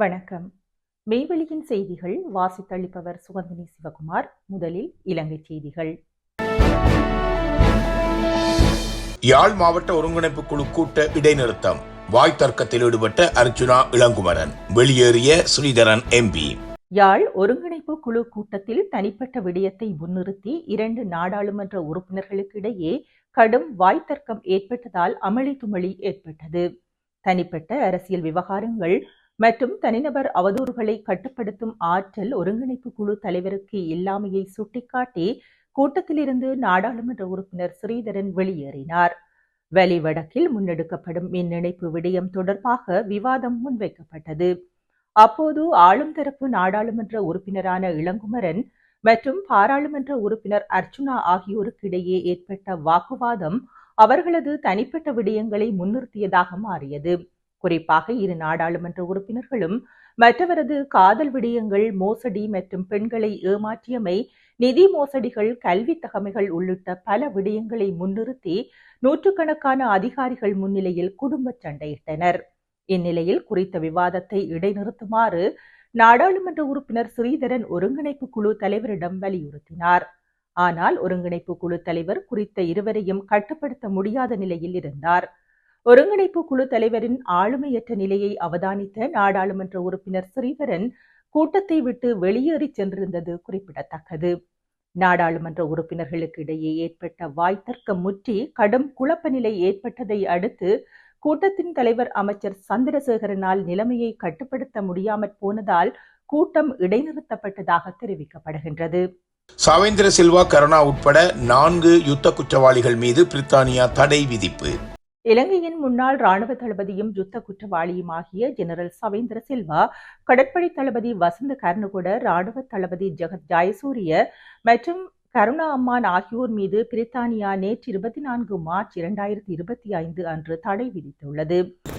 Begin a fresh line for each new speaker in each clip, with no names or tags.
வணக்கம். மெய்வெளியின் செய்திகள் வாசித்தளிப்பவர் சுகந்தினி சிவகுமார். முதலில் இலங்கை செய்திகள்.
யாழ் மாவட்ட ஒருங்கிணைப்பு குழு கூட்ட இடைநிறுத்தம். வாய் தர்க்கத்தில் ஈடுபட்ட அர்ச்சுனா இளங்குமரன். வெளியேறிய ஸ்ரீதரன் எம்பி
யாழ் ஒருங்கிணைப்பு குழு கூட்டத்தில் தனிப்பட்ட விடயத்தை முன்னிறுத்தி இரண்டு நாடாளுமன்ற உறுப்பினர்களுக்கிடையே கடும் வாய்த்தர்க்கம் ஏற்பட்டதால் அமளி துமளி ஏற்பட்டது. தனிப்பட்ட அரசியல் விவகாரங்கள் மற்றும் தனிநபர் அவதூறுகளை கட்டுப்படுத்தும் ஆற்றல் ஒருங்கிணைப்பு குழு தலைவருக்கு இல்லாமையை சுட்டிக்காட்டி கூட்டத்திலிருந்து நாடாளுமன்ற உறுப்பினர் ஸ்ரீதரன் வெளியேறினார். வலி வடக்கில் முன்னெடுக்கப்படும் மின் இணைப்பு விடயம் தொடர்பாக விவாதம் முன்வைக்கப்பட்டது. அப்போது ஆளும் தரப்பு நாடாளுமன்ற உறுப்பினரான இளங்குமரன் மற்றும் பாராளுமன்ற உறுப்பினர் அர்ச்சுனா ஆகியோருக்கிடையே ஏற்பட்ட வாக்குவாதம் அவர்களது தனிப்பட்ட விடயங்களை முன்னிறுத்தியதாக மாறியது. குறிப்பாக இரு நாடாளுமன்ற உறுப்பினர்களும் மற்றவரது காதல் விடயங்கள் மோசடி மற்றும் பெண்களை ஏமாற்றியமை நிதி மோசடிகள் கல்வி தகமைகள் உள்ளிட்ட பல விடயங்களை முன்னிறுத்தி நூற்றுக்கணக்கான அதிகாரிகள் முன்னிலையில் குடும்ப சண்டையிட்டனர். இந்நிலையில் குறித்த விவாதத்தை இடைநிறுத்துமாறு நாடாளுமன்ற உறுப்பினர் ஸ்ரீதரன் ஒருங்கிணைப்பு குழு தலைவரிடம் வலியுறுத்தினார். ஆனால் ஒருங்கிணைப்பு குழு தலைவர் குறித்த இருவரையும் கட்டுப்படுத்த முடியாத நிலையில் இருந்தார். ஒருங்கிணைப்பு குழு தலைவரின் ஆளுமையற்ற நிலையை அவதானித்த நாடாளுமன்ற உறுப்பினர் ஸ்ரீதரன் கூட்டத்தை விட்டு வெளியேறி சென்றிருந்தது குறிப்பிடத்தக்கது. நாடாளுமன்ற உறுப்பினர்களுக்கு இடையே ஏற்பட்ட வாய்த்தர்க்கம் முற்றி கடும் குழப்ப நிலை ஏற்பட்டதை அடுத்து கூட்டத்தின் தலைவர் அமைச்சர் சந்திரசேகரனால் நிலைமையை கட்டுப்படுத்த முடியாமற் போனதால் கூட்டம் இடைநிறுத்தப்பட்டதாக தெரிவிக்கப்படுகின்றது.
சவேந்திர சில்வா கருணா உட்பட நான்கு யுத்த குற்றவாளிகள் மீது பிரித்தானியா தடை விதிப்பு.
இலங்கையின் முன்னாள் ராணுவ தளபதியும் யுத்த குற்றவாளியுமாகிய ஜெனரல் சவேந்திர சில்வா கடற்படை தளபதி வசந்த கர்ணகுட ராணுவ தளபதி ஜெகத் ஜாயசூரிய மற்றும் கருணா அம்மான் ஆகியோர் மீது பிரித்தானியா நேற்று இருபத்தி நான்கு மார்ச் இரண்டாயிரத்தி இருபத்தி ஐந்து அன்று தடை விதித்துள்ளது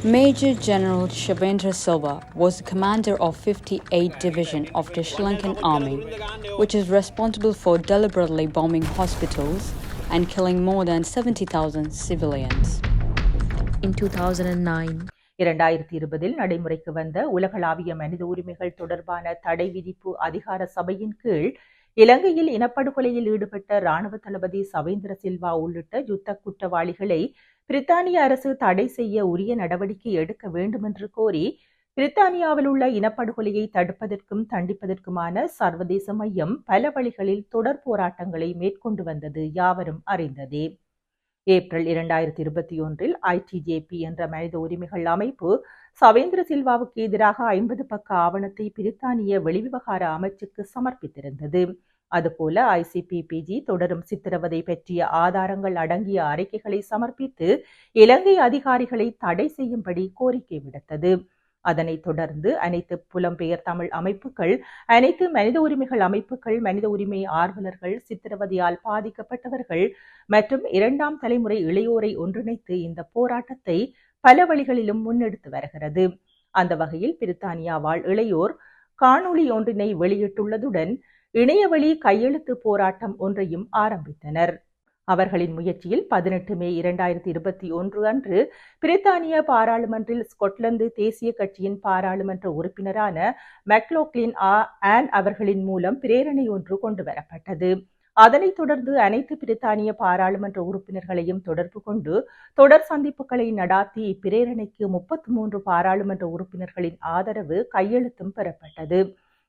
Major General Shabendra Silva was the commander of 58th Division of the Sri Lankan Army, which is responsible for deliberately bombing hospitals and killing more than 70,000 civilians.
In 2009.
இரண்டாயிரத்தி இருபதில் நடைமுறைக்கு வந்த உலகளாவிய மனித உரிமைகள் தொடர்பான தடை விதிப்பு அதிகார சபையின் கீழ் இலங்கையில் இனப்படுகொலையில் ஈடுபட்ட ராணுவ தளபதி சவேந்திர சில்வா உள்ளிட்ட யுத்த குற்றவாளிகளை பிரித்தானிய அரசு தடை செய்ய உரிய நடவடிக்கை எடுக்க வேண்டுமென்று கோரி பிரித்தானியாவில் உள்ள இனப்படுகொலையை தடுப்பதற்கும் தண்டிப்பதற்குமான சர்வதேச மையம் பல வழிகளில் தொடர் போராட்டங்களை மேற்கொண்டு வந்தது யாவரும் அறிந்ததே ஏப்ரல் இரண்டாயிரத்தி இருபத்தி ஒன்றில் ஐடிஜேபி என்ற மனித உரிமைகள் அமைப்பு சவேந்திர சில்வாவுக்கு எதிராக ஐம்பது பக்க ஆவணத்தை பிரித்தானிய வெளிவிவகார அமைச்சுக்கு சமர்ப்பித்திருந்தது. அதுபோல ஐசிபிபிஜி தொடரும் சித்திரவதை பற்றிய ஆதாரங்கள் அடங்கிய அறிக்கைகளை சமர்ப்பித்து இலங்கை அதிகாரிகளை தடை செய்யும்படி கோரிக்கை விடுத்தது. அதனைத் தொடர்ந்து அனைத்து புலம்பெயர் தமிழ் அமைப்புகள் அனைத்து மனித உரிமைகள் அமைப்புகள் மனித உரிமை ஆர்வலர்கள் சித்திரவதையால் பாதிக்கப்பட்டவர்கள் மற்றும் இரண்டாம் தலைமுறை இளையோரை ஒன்றிணைத்து இந்த போராட்டத்தை பல வழிகளிலும் முன்னெடுத்து வருகிறது. அந்த வகையில் பிரித்தானியா வாழ் இளையோர் காணொளி ஒன்றினை வெளியிட்டுள்ளதுடன் இணையவழி கையெழுத்து போராட்டம் ஒன்றையும் ஆரம்பித்தனர். அவர்களின் முயற்சியில் பதினெட்டு மே இரண்டாயிரத்தி இருபத்தி ஒன்று அன்று பிரித்தானிய பாராளுமன்றில் ஸ்கொட்லாந்து தேசிய கட்சியின் பாராளுமன்ற உறுப்பினரான மெக்லோக்லின் ஆ ஆன் அவர்களின் மூலம் பிரேரணை ஒன்று கொண்டு வரப்பட்டது. அதனைத் தொடர்ந்து அனைத்து பிரித்தானிய பாராளுமன்ற உறுப்பினர்களையும் தொடர்பு கொண்டு தொடர் சந்திப்புகளை நடாத்தி இப்பிரேரணைக்கு முப்பத்தி மூன்று பாராளுமன்ற உறுப்பினர்களின் ஆதரவு கையெழுத்தும் பெறப்பட்டது.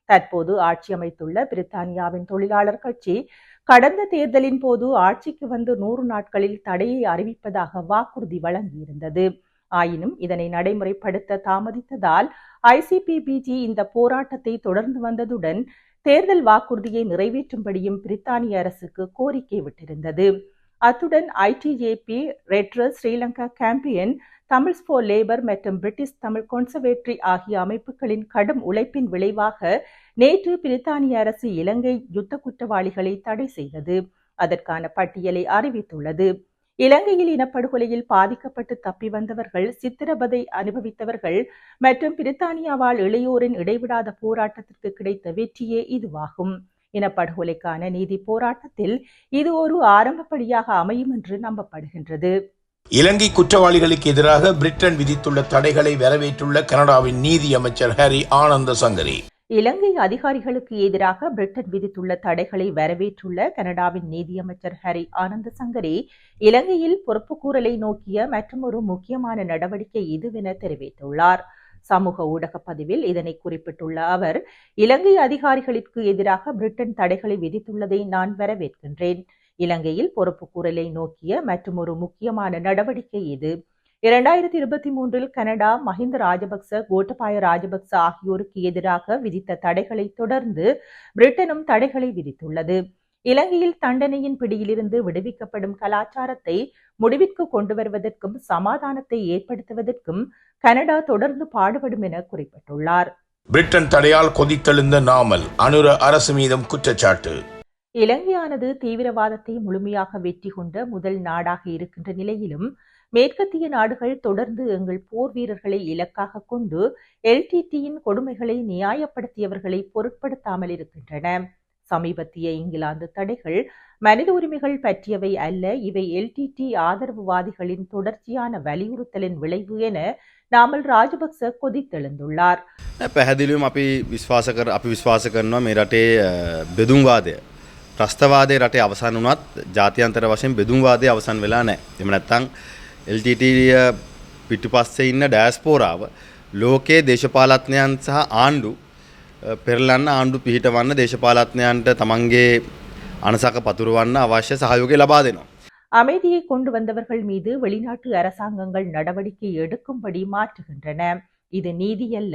தற்போது ஆட்சி அமைத்துள்ள பிரித்தானியாவின் தொழிலாளர் கட்சி கடந்த தேர்தலின் போது ஆட்சிக்கு வந்து நூறு நாட்களில் தடையை அறிவிப்பதாக வாக்குறுதி வழங்கியிருந்தது. ஆயினும் இதனை நடைமுறைப்படுத்த தாமதித்ததால் ஐசிபிபிஜி இந்த போராட்டத்தை தொடர்ந்து வந்ததுடன் தேர்தல் வாக்குறுதியை நிறைவேற்றும்படியும் பிரித்தானிய அரசுக்கு கோரிக்கை விட்டிருந்தது. அத்துடன் ITJP redress Sri Lanka campaign Tamils for labour மற்றும் பிரிட்டிஷ் தமிழ் கொன்சர்வேட்டரி ஆகிய அமைப்புகளின் கடும் உழைப்பின் விளைவாக நேற்று பிரித்தானிய அரசு இலங்கை யுத்த குற்றவாளிகளை தடை செய்தது. அதற்கான பட்டியலை அறிவித்துள்ளது. இலங்கையில் இனப்படுகொலையில் பாதிக்கப்பட்டு தப்பி வந்தவர்கள் சித்திரவதை அனுபவித்தவர்கள் மற்றும் பிரித்தானியாவால் இளையோரின் இடைவிடாத போராட்டத்திற்கு கிடைத்த வெற்றியே இதுவாகும். இனப்படுகொலைக்கான நீதி போராட்டத்தில் இது ஒரு ஆரம்பப்படியாக அமையும் என்று நம்பப்படுகின்றது.
இலங்கை குற்றவாளிகளுக்கு எதிராக பிரிட்டன் விதித்துள்ள தடைகளை வரவேற்றுள்ள கனடாவின் நீதி அமைச்சர் ஹாரி ஆனந்த சங்கரி.
இலங்கை அதிகாரிகளுக்கு எதிராக பிரிட்டன் விதித்துள்ள தடைகளை வரவேற்றுள்ள கனடாவின் நீதியமைச்சர் ஹரி ஆனந்த சங்கரி இலங்கையில் பொறுப்புக்கூறலை நோக்கிய மற்றொரு முக்கியமான நடவடிக்கை இதுவென தெரிவித்துள்ளார். சமூக ஊடக பதிவில் இதனை குறிப்பிட்டுள்ள அவர் இலங்கை அதிகாரிகளுக்கு எதிராக பிரிட்டன் தடைகளை விதித்துள்ளதை நான் வரவேற்கின்றேன். இலங்கையில் பொறுப்புக்கூறலை நோக்கிய மற்றொரு முக்கியமான நடவடிக்கை இது. இரண்டாயிரத்தி இருபத்தி மூன்றில் கனடா மஹிந்த ராஜபக்ச கோட்டபாய ராஜபக்ச ஆகியோருக்கு எதிராக விதித்த தடைகளை தொடர்ந்து பிரிட்டனும் தடைகளை விதித்துள்ளது. இலங்கையில் தண்டனையின் பிடியிலிருந்து விடுவிக்கப்படும் கலாச்சாரத்தை முடிவிற்கு கொண்டு வருவதற்கும் சமாதானத்தை ஏற்படுத்துவதற்கும் கனடா தொடர்ந்து பாடுபடும் என குறிப்பிட்டுள்ளார்.
பிரிட்டன் தடையால் கொதித்தெழுந்த நாமல் அனுர அரசு மீதும் குற்றச்சாட்டு.
இலங்கையானது தீவிரவாதத்தை முழுமையாக வெற்றி கொண்ட முதல் நாடாக இருக்கின்ற நிலையிலும் மேற்கத்திய நாடுகள் தொடர்ந்து எங்கள் போர் வீரர்களை இலக்காக கொண்டு எல்டிடியின் கொடுமைகளை நியாயப்படுத்தியவர்களை பொருட்படுத்தாமல் இருக்கின்றன சமீபத்திய இங்கிலாந்து தடைகள் மனித உரிமைகள் பற்றியவை அல்ல இவை எல்டிடி ஆதரவுவாதிகளின் தொடர்ச்சியான வலியுறுத்தலின் விளைவு என நாமல் ராஜபக்ச கொதித்தெழுந்துள்ளார்
පැහැදිලිවම අපි විශ්වාස කර අපි විශ්වාස කරනවා මේ රටේ අ, බෙදුම්වාදය ප්‍රස්ථවාදය රටේ අවසන් වනත් ජාතියන්තර වශයෙන් බෙදුම්වාදය අවසන් වෙලා නෑ එම නැත්තං LTT පිටුපස්සේ ඉන්න ඩෑස්පෝරාව ලෝකයේ දේශපාලත්නයන් සහ ආණ්ඩු අ, පෙරලන්න ආණ්ඩු පිහිටවන්න දේශපාලත්නයන්ට තමන්ගේ අනසක පතුරුවන්න අවශ්‍ය සහයෝගය ලබා දෙනවා.
அமைதியை கொண்டு வந்தவர்கள் மீது வெளிநாட்டு அரசாங்கங்கள் நடவடிக்கை எடுக்கும்படி மாற்றுகின்றன இது நீதி அல்ல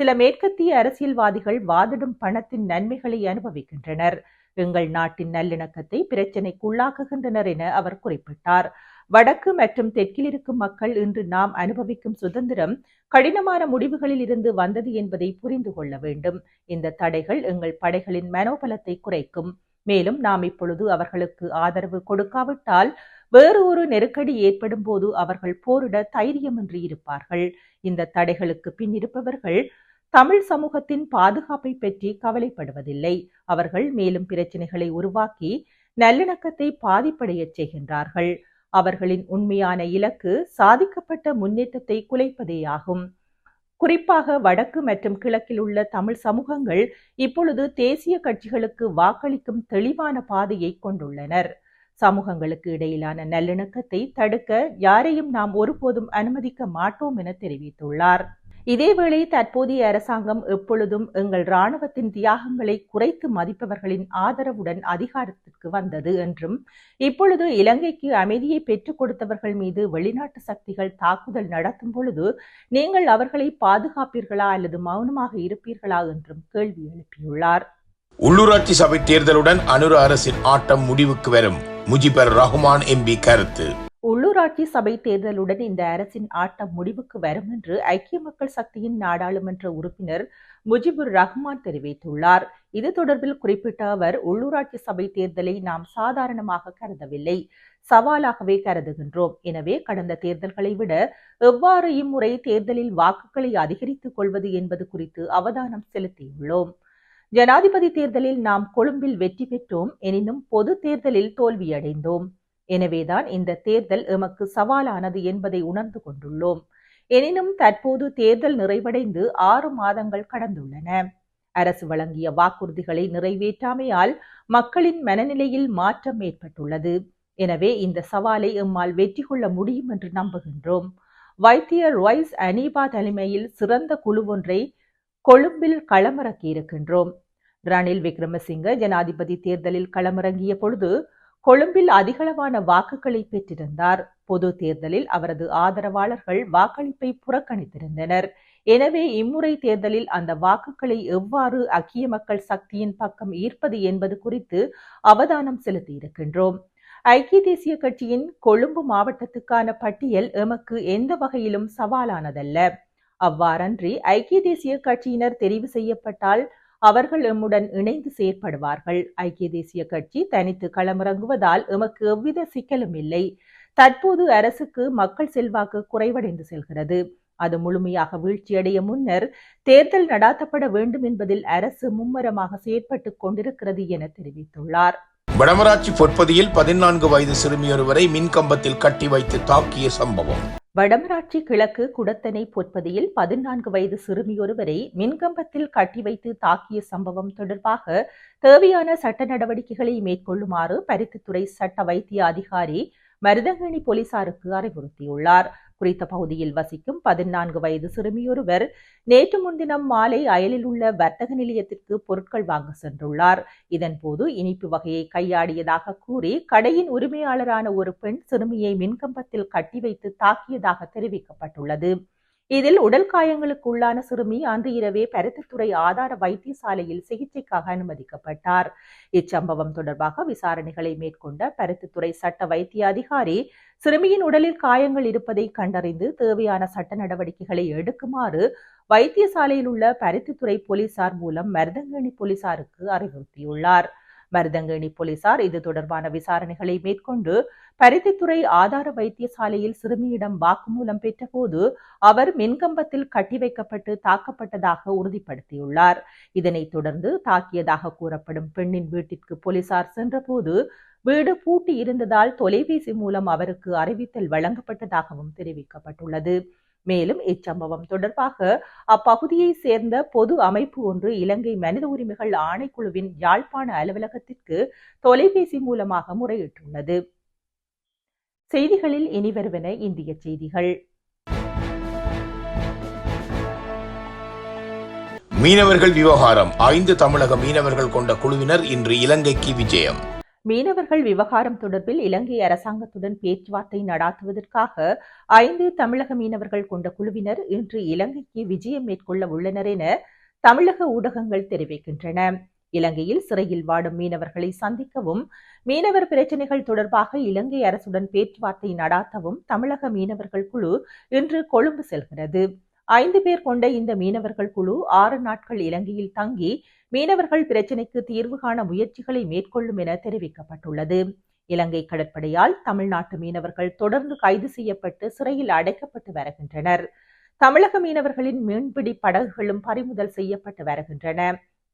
சில மேற்கத்திய அரசியல்வாதிகள் வாதிடும் பணத்தின் நன்மைகளை அனுபவிக்கின்றனர் எங்கள் நாட்டின் நல்லிணக்கத்தை பிரச்சினைக்குள்ளாக்குகின்றனர் என அவர் குறிப்பிட்டார் வடக்கு மற்றும் தெற்கில் இருக்கும் மக்கள் இன்று நாம் அனுபவிக்கும் சுதந்திரம் கடினமான முடிவுகளில் இருந்து வந்தது என்பதை புரிந்து கொள்ள வேண்டும். இந்த தடைகள் எங்கள் படைகளின் மனோபலத்தை குறைக்கும். மேலும் நாம் இப்பொழுது அவர்களுக்கு ஆதரவு கொடுக்காவிட்டால் வேறு ஒரு நெருக்கடி ஏற்படும் போது அவர்கள் போரிட தைரியமின்றி இருப்பார்கள். இந்த தடைகளுக்கு பின் இருப்பவர்கள் தமிழ் சமூகத்தின் பாதுகாப்பை பற்றி கவலைப்படுவதில்லை. அவர்கள் மேலும் பிரச்சனைகளை உருவாக்கி நல்லிணக்கத்தை பாதிப்படையச் செய்கின்றார்கள். அவர்களின் உண்மையான இலக்கு சாதிக்கப்பட்ட முன்னேற்றத்தை குலைப்பதேயாகும். குறிப்பாக வடக்கு மற்றும் கிழக்கில் உள்ள தமிழ் சமூகங்கள் இப்பொழுது தேசிய கட்சிகளுக்கு வாக்களிக்கும் தெளிவான பாதையை கொண்டுள்ளனர். சமூகங்களுக்கு இடையிலான நல்லிணக்கத்தை தடுக்க யாரையும் நாம் ஒருபோதும் அனுமதிக்க மாட்டோம் என தெரிவித்துள்ளார். இதேவேளை தற்போதைய அரசாங்கம் எப்பொழுதும் எங்கள் இராணுவத்தின் தியாகங்களை குறைத்து மதிப்பவர்களின் ஆதரவுடன் அதிகாரத்திற்கு வந்தது என்றும் இப்பொழுது இலங்கைக்கு அமைதியை பெற்றுக் கொடுத்தவர்கள் மீது வெளிநாட்டு சக்திகள் தாக்குதல் நடத்தும் பொழுது நீங்கள் அவர்களை பாதுகாப்பீர்களா அல்லது மௌனமாக இருப்பீர்களா என்றும் கேள்வி எழுப்பியுள்ளார்.
உள்ளூராட்சி சபை தேர்தலுடன் அனுர அரசின் ஆட்டம் முடிவுக்கு வரும். முஜிபர் ரஹ்மான் எம்பி கருத்து.
உள்ளூராட்சி சபை தேர்தலுடன் இந்த அரசின் ஆட்டம் முடிவுக்கு வரும் என்று ஐக்கிய மக்கள் சக்தியின் நாடாளுமன்ற உறுப்பினர் முஜிபுர் ரஹ்மான் தெரிவித்துள்ளார். இது தொடர்பில் குறிப்பிட்ட அவர் உள்ளூராட்சி சபை தேர்தலை நாம் சாதாரணமாக கருதவில்லை சவாலாகவே கருதுகின்றோம். எனவே கடந்த தேர்தல்களை விட எவ்வாறு இம்முறை தேர்தலில் வாக்குகளை அதிகரித்துக் கொள்வது என்பது குறித்து அவதானம் செலுத்தியுள்ளோம். ஜனாதிபதி தேர்தலில் நாம் கொழும்பில் வெற்றி பெற்றோம் எனினும் பொது தேர்தலில் தோல்வியடைந்தோம். எனவேதான் இந்த தேர்தல் எமக்கு சவாலானது என்பதை உணர்ந்து கொண்டுள்ளோம். எனினும் தற்போது தேர்தல் நிறைவடைந்து ஆறு மாதங்கள் கடந்துள்ளன. அரசு வழங்கிய வாக்குறுதிகளை நிறைவேற்றாமையால் மக்களின் மனநிலையில் மாற்றம் ஏற்பட்டுள்ளது. எனவே இந்த சவாலை எம்மால் வெற்றி கொள்ள முடியும் என்று நம்புகின்றோம். வைத்தியர் வைஸ் அனீபா தலைமையில் சிறந்த குழு ஒன்றை கொழும்பில் களமிறக்கியிருக்கின்றோம் ரணில் விக்ரமசிங்க ஜனாதிபதி தேர்தலில் களமிறங்கிய பொழுது கொழும்பில் அதிகளவான வாக்குகளை பெற்றிருந்தார். பொது தேர்தலில் அவரது ஆதரவாளர்கள் வாக்களிப்பை புறக்கணித்திருந்தனர். எனவே இம்முறை தேர்தலில் அந்த வாக்குகளை எவ்வாறு அக்கிய மக்கள் சக்தியின் பக்கம் ஈர்ப்பது என்பது குறித்து அவதானம் செலுத்தியிருக்கின்றோம். ஐக்கிய தேசிய கட்சியின் கொழும்பு மாவட்டத்துக்கான பட்டியல் எமக்கு எந்த வகையிலும் சவாலானதல்ல. அவ்வாறன்றி ஐக்கிய தேசிய கட்சியினர் தெரிவு செய்யப்பட்டால் அவர்கள் எம்முடன் இணைந்து செயற்படுவார்கள். ஐக்கிய தேசிய கட்சி தனித்து களமிறங்குவதால் எமக்கு எவ்வித சிக்கலும் இல்லை. தற்போது அரசுக்கு மக்கள் செல்வாக்கு குறைவடைந்து செல்கிறது. அது முழுமையாக வீழ்ச்சியடைய முன்னர் தேர்தல் நடாத்தப்பட வேண்டும் என்பதில் அரசு மும்மரமாக செயற்பட்டுக் கொண்டிருக்கிறது என தெரிவித்துள்ளார்.
வடமராட்சி பொற்பதியில் பதினான்கு வயது சிறுமியொருவரை மின்கம்பத்தில் கட்டி வைத்து தாக்கிய சம்பவம்.
வடமராட்சி கிழக்கு குடத்தனை பொற்பதியில் பதினான்கு வயது சிறுமியொருவரை மின்கம்பத்தில் கட்டி வைத்து தாக்கிய சம்பவம் தொடர்பாக தேவையான சட்ட நடவடிக்கைகளை மேற்கொள்ளுமாறு பருத்தித்துறை சட்ட வைத்திய அதிகாரி மருதங்கணி போலீசாருக்கு அறிவுறுத்தியுள்ளார். குறித்த பகுதியில் வசிக்கும் பதினான்கு வயது சிறுமியொருவர் நேற்று முன்தினம் மாலை அயலில் உள்ள வர்த்தக நிலையத்திற்கு பொருட்கள் வாங்க சென்றுள்ளார். இதன்போது இனிப்பு வகையை கையாடியதாக கூறி கடையின் உரிமையாளரான ஒரு பெண் சிறுமியை மின்கம்பத்தில் கட்டி வைத்து தாக்கியதாக தெரிவிக்கப்பட்டுள்ளது. இதில் உடல் காயங்களுக்கு உள்ளான சிறுமி அன்று இரவே பருத்தித்துறை ஆதார வைத்தியசாலையில் சிகிச்சைக்காக அனுமதிக்கப்பட்டார். இச்சம்பவம் தொடர்பாக விசாரணைகளை மேற்கொண்ட பருத்தித்துறை சட்ட வைத்திய அதிகாரி சிறுமியின் உடலில் காயங்கள் இருப்பதை கண்டறிந்து தேவையான சட்ட நடவடிக்கைகளை எடுக்குமாறு வைத்தியசாலையில் உள்ள பருத்தித்துறை போலீசார் மூலம் மருதங்கணி போலீசாருக்கு அறிவுறுத்தியுள்ளார். மருதங்கேணி போலீசார் இது தொடர்பான விசாரணைகளை மேற்கொண்டு பருத்தித்துறை ஆதார வைத்தியசாலையில் சிறுமியிடம் வாக்குமூலம் பெற்றபோது அவர் மின்கம்பத்தில் கட்டி வைக்கப்பட்டு தாக்கப்பட்டதாக உறுதிப்படுத்தியுள்ளார். இதனைத் தொடர்ந்து தாக்கியதாக கூறப்படும் பெண்ணின் வீட்டிற்கு போலீசார் சென்றபோது வீடு பூட்டி இருந்ததால் தொலைபேசி மூலம் அவருக்கு அறிவித்தல் வழங்கப்பட்டதாகவும் தெரிவிக்கப்பட்டுள்ளது. மேலும் இச்சம்பவம் தொடர்பாக அப்பகுதியை சேர்ந்த பொது அமைப்பு ஒன்று இலங்கை மனித உரிமைகள் ஆணைக்குழுவின் யாழ்ப்பாண அலுவலகத்திற்கு தொலைபேசி மூலமாக முறையிட்டுள்ளது. செய்திகளில் இனி வருவன இந்திய செய்திகள்.
மீனவர்கள் விவகாரம். ஐந்து தமிழக மீனவர்கள் கொண்ட குழுவினர் இன்று இலங்கைக்கு விஜயம்.
மீனவர்கள் விவகாரம் தொடர்பில் இலங்கை அரசாங்கத்துடன் பேச்சுவார்த்தை நடாத்துவதற்காக ஐந்து தமிழக மீனவர்கள் கொண்ட குழுவினர் இன்று இலங்கைக்கு விஜயம் மேற்கொள்ள உள்ளனர் என தமிழக ஊடகங்கள் தெரிவிக்கின்றன. இலங்கையில் சிறையில் வாடும் மீனவர்களை சந்திக்கவும் மீனவர் பிரச்சினைகள் தொடர்பாக இலங்கை அரசுடன் பேச்சுவார்த்தை நடாத்தவும் தமிழக மீனவர்கள் குழு இன்று கொழும்பு செல்கிறது. ஐந்து பேர் கொண்ட இந்த மீனவர்கள் குழு ஆறு நாட்கள் இலங்கையில் தங்கி மீனவர்கள் பிரச்சினைக்கு தீர்வு காண முயற்சிகளை மேற்கொள்ளும் என தெரிவிக்கப்பட்டுள்ளது. இலங்கை கடற்படையால் தமிழ்நாட்டு மீனவர்கள் தொடர்ந்து கைது செய்யப்பட்டு சிறையில் அடைக்கப்பட்டு வருகின்றனர். தமிழக மீனவர்களின் மீன்பிடி படகுகளும் பறிமுதல் செய்யப்பட்டு வருகின்றன.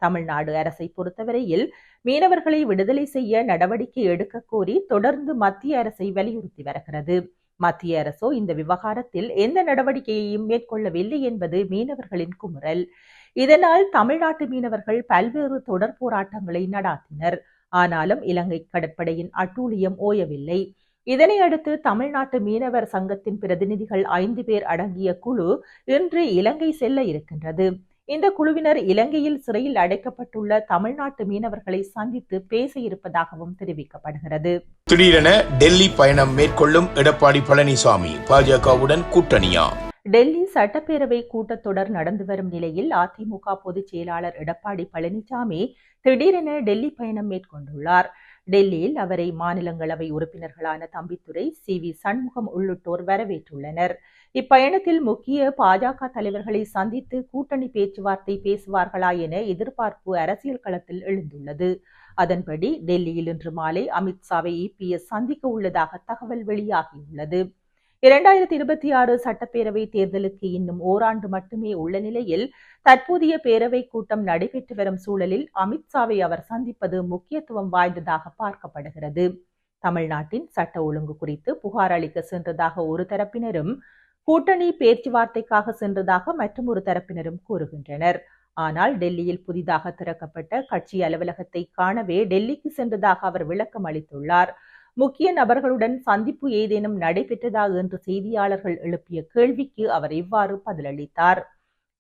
தமிழ்நாடு அரசை பொறுத்தவரையில் மீனவர்களை விடுதலை செய்ய நடவடிக்கை எடுக்க கோரி தொடர்ந்து மத்திய அரசை வலியுறுத்தி வருகிறது. மத்திய அரசோ இந்த விவகாரத்தில் எந்த நடவடிக்கையையும் மேற்கொள்ளவில்லை என்பது மீனவர்களின் குமுறல். இதனால் தமிழ்நாட்டு மீனவர்கள் பல்வேறு தொடர் போராட்டங்களை நடாத்தினர். ஆனாலும் இலங்கை கடற்படையின் அட்டூழியம் ஓயவில்லை. இதனையடுத்து தமிழ்நாட்டு மீனவர் சங்கத்தின் பிரதிநிதிகள் ஐந்து பேர் அடங்கிய குழு இன்று இலங்கை செல்ல இருக்கின்றது. இந்த குழுவினர் இலங்கையில் சிறையில் அடைக்கப்பட்டுள்ள தமிழ்நாட்டு மீனவர்களை சந்தித்து பேச இருப்பதாகவும் தெரிவிக்கப்படுகிறது.
திடீரென டெல்லி பயணம் மேற்கொள்ளும் எடப்பாடி பழனிசாமி பாஜகவுடன் கூட்டணியா?
டெல்லி சட்டப்பேரவை கூட்டத்தொடர் நடந்து வரும் நிலையில் அதிமுக பொதுச் செயலாளர் எடப்பாடி பழனிசாமி திடீரென டெல்லி பயணம் மேற்கொண்டுள்ளார். டெல்லியில் அவரை மாநிலங்களவை உறுப்பினர்களான தம்பித்துரை சி. வி. சண்முகம் உள்ளிட்டோர் வரவேற்றுள்ளனர். இப்பயணத்தில் முக்கிய பாஜக தலைவர்களை சந்தித்து கூட்டணி பேச்சுவார்த்தை பேசுவார்களா என எதிர்பார்ப்பு அரசியல் களத்தில் எழுந்துள்ளது. அதன்படி டெல்லியில் இன்று மாலை அமித்ஷாவை இபிஎஸ் சந்திக்க உள்ளதாக தகவல் வெளியாகியுள்ளது. இரண்டாயிரத்தி இருபத்தி ஆறு சட்டப்பேரவை தேர்தலுக்கு இன்னும் ஓராண்டு மட்டுமே உள்ள நிலையில் தற்போதைய பேரவை கூட்டம் நடைபெற்று வரும் சூழலில் அமித்ஷாவை அவர் சந்திப்பது முக்கியத்துவம் வாய்ந்ததாக பார்க்கப்படுகிறது. தமிழ்நாட்டின் சட்ட ஒழுங்கு குறித்து புகார் அளிக்க சென்றதாக ஒரு தரப்பினரும் கூட்டணி பேச்சுவார்த்தைக்காக சென்றதாக மற்றும் ஒரு தரப்பினரும் கூறுகின்றனர். ஆனால் டெல்லியில் புதிதாக திறக்கப்பட்ட கட்சி அலுவலகத்தை காணவே டெல்லிக்கு சென்றதாக அவர் விளக்கம் அளித்துள்ளார். முக்கிய நபர்களுடன் சந்திப்பு ஏதேனும் நடைபெற்றதா என்று செய்தியாளர்கள் எழுப்பிய கேள்விக்கு அவர் இவ்வாறு பதிலளித்தார்.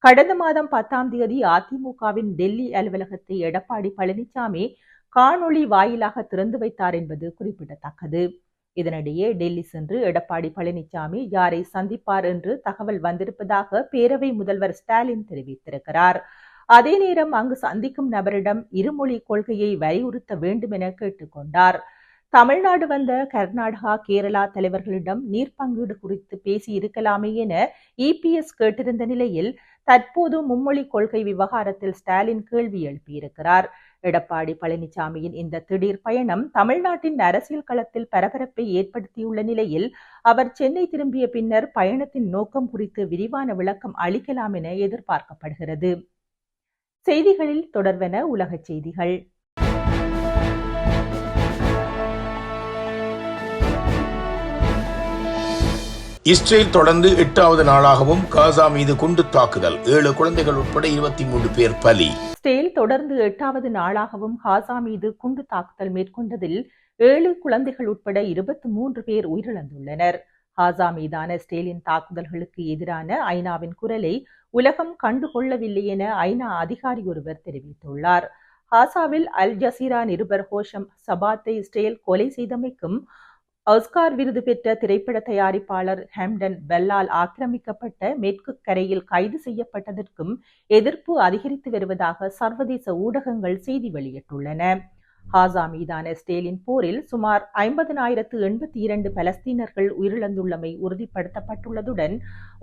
கடந்த மாதம் பத்தாம் தேதி அதிமுகவின் டெல்லி அலுவலகத்தை எடப்பாடி பழனிசாமி காணொளி வாயிலாக திறந்து வைத்தார் என்பது குறிப்பிடத்தக்கது. இதனிடையே டெல்லி சென்று எடப்பாடி பழனிசாமி யாரை சந்திப்பார் என்று தகவல் வந்திருப்பதாக பேரவை முதல்வர் ஸ்டாலின் தெரிவித்திருக்கிறார். அதே நேரம் அங்கு சந்திக்கும் நபரிடம் இருமொழி கொள்கையை வலியுறுத்த வேண்டும் என கேட்டுக்கொண்டார். தமிழ்நாடு வந்த கர்நாடகா கேரளா தலைவர்களிடம் நீர் பங்கீடு குறித்து பேசி இருக்கலாமே என இபிஎஸ் கேட்டிருந்த நிலையில் தற்போது மும்மொழி கொள்கை விவகாரத்தில் ஸ்டாலின் கேள்வி எழுப்பியிருக்கிறார். எடப்பாடி பழனிசாமியின் இந்த திடீர் பயணம் தமிழ்நாட்டின் அரசியல் களத்தில் பரபரப்பை ஏற்படுத்தியுள்ள நிலையில் அவர் சென்னை திரும்பிய பின்னர் பயணத்தின் நோக்கம் குறித்து விரிவான விளக்கம் அளிக்கலாம் என எதிர்பார்க்கப்படுகிறது. செய்திகளில் தொடர்வன உலகச் செய்திகள்.
இஸ்ரேல் தொடர்ந்து எட்டாவது நாளாகவும் காசா மீது குண்டு தாக்குதல். ஏழு குழந்தைகள் உட்பட இருபத்தி மூன்று பேர் பலி.
இஸ்ரேல் தொடர்ந்து எட்டாவது நாளாகவும் காசா மீது குண்டு தாக்குதல் மேற்கொண்டதில் ஏழு குழந்தைகள் உட்பட இருபத்தி மூன்று பேர் உயிரிழந்துள்ளனர். காசா மீதான இஸ்ரேலின் தாக்குதல்களுக்கு எதிரான ஐநாவின் குரலை உலகம் கண்டுகொள்ளவில்லை என ஐநா அதிகாரி ஒருவர் தெரிவித்துள்ளார். காசாவில் அல் ஜசீரா நிருபர் ஹோஷம் சபாத்தை இஸ்ரேல் கொலை செய்தமைக்கும் ஆஸ்கார் விருது பெற்ற திரைப்பட தயாரிப்பாளர் ஹேம்டன் பெல்லால் ஆக்கிரமிக்கப்பட்ட மேற்கு கரையில் கைது செய்யப்பட்டதற்கும் எதிர்ப்பு அதிகரித்து வருவதாக சர்வதேச ஊடகங்கள் செய்தி வெளியிட்டுள்ளன. ஹாசா மீதான ஸ்டேலின் போரில் சுமார் ஐம்பதனாயிரத்து எண்பத்தி இரண்டு பலஸ்தீனர்கள் உயிரிழந்துள்ளமை உறுதிப்படுத்தப்பட்டுள்ளதுடன்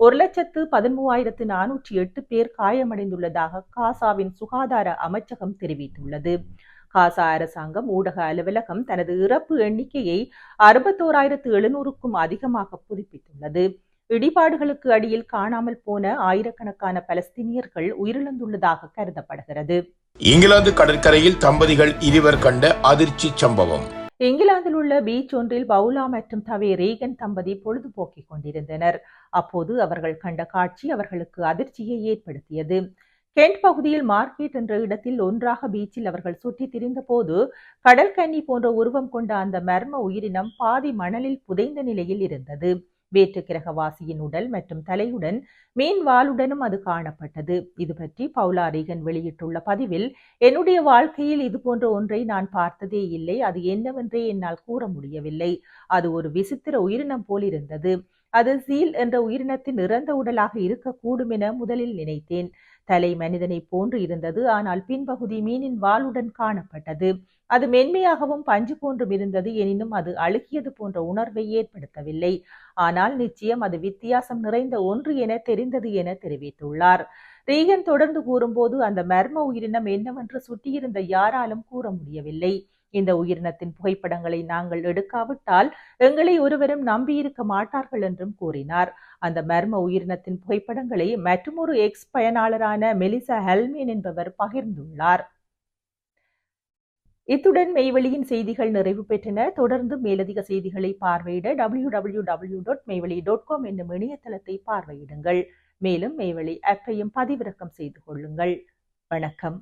ஒரு லட்சத்து பதிமூவாயிரத்து நானூற்றி எட்டு பேர் காயமடைந்துள்ளதாக காசாவின் சுகாதார அமைச்சகம் தெரிவித்துள்ளது. காசா அரசாங்கம் ஊடக அலுவலகம் தனது இறப்பு எண்ணிக்கையை அறுபத்தோராயிரத்து எழுநூறுக்கும் அதிகமாக புதுப்பித்துள்ளது. இடிபாடுகளுக்கு அடியில் காணாமல் போன ஆயிரக்கணக்கான பலஸ்தீனியர்கள் உயிரிழந்துள்ளதாக கருதப்படுகிறது.
இங்கிலாந்து கடற்கரையில் தம்பதிகள் இருவர் கண்ட அதிர்ச்சி சம்பவம்.
இங்கிலாந்தில் உள்ள பீச் ஒன்றில் பவுலா மற்றும் தவே ரீகன் தம்பதி பொழுதுபோக்கிக் கொண்டிருந்தனர். அப்போது அவர்கள் கண்ட காட்சி அவர்களுக்கு அதிர்ச்சியை ஏற்படுத்தியது. கென்ட் பகுதியில் மார்க்கெட் என்ற இடத்தில் ஒன்றாக பீச்சில் அவர்கள் சுற்றி திரிந்த போது கடல் கன்னி போன்ற உருவம் கொண்ட அந்த மர்ம உயிரினம் பாதி மணலில் புதைந்த நிலையில் இருந்தது. வேற்று கிரகவாசியின் உடல் மற்றும் தலையுடன் மீன் வாளுடனும் அது காணப்பட்டது. இது பற்றி பவுலா ரீகன் வெளியிட்டுள்ள பதிவில் என்னுடைய வாழ்க்கையில் இது போன்ற ஒன்றை நான் பார்த்ததே இல்லை. அது என்னவென்றே என்னால் கூற முடியவில்லை. அது ஒரு விசித்திர உயிரினம் போல் இருந்தது. அது சீல் என்ற உயிரினத்தின் இறந்த உடலாக இருக்கக்கூடும் என முதலில் நினைத்தேன். தலை மனிதனை போன்று இருந்தது. ஆனால் பின்பகுதி மீனின் வாளுடன் காணப்பட்டது. அது மென்மையாகவும் பஞ்சு போன்றும் இருந்தது. எனினும் அது அழுகியது போன்ற உணர்வை ஏற்படுத்தவில்லை. ஆனால் நிச்சயம் அது வித்தியாசம் நிறைந்த ஒன்று என தெரிந்தது என தெரிவித்துள்ளார். ரீகன் தொடர்ந்து கூறும்போது அந்த மர்ம உயிரினம் என்னவென்று சுற்றியிருந்த யாராலும் கூற முடியவில்லை. இந்த உயிரினத்தின் புகைப்படங்களை நாங்கள் எடுக்காவிட்டால் எங்களை ஒருவரும் நம்பியிருக்க மாட்டார்கள் என்றும் கூறினார். அந்த மர்ம உயிரினத்தின் புகைப்படங்களை மற்றொரு எக்ஸ் பயனாளரான மெலிசா ஹெல்மேன் என்பவர் பகிர்ந்துள்ளார். இத்துடன் மெய்வெளியின் செய்திகள் நிறைவு பெற்றன. தொடர்ந்து மேலதிக செய்திகளை பார்வையிட W W W dot Meiveli dot com என்னும் இணையதளத்தை பார்வையிடுங்கள். மேலும் மெய்வெளி ஆப்பையும் பதிவிறக்கம் செய்து கொள்ளுங்கள். வணக்கம்.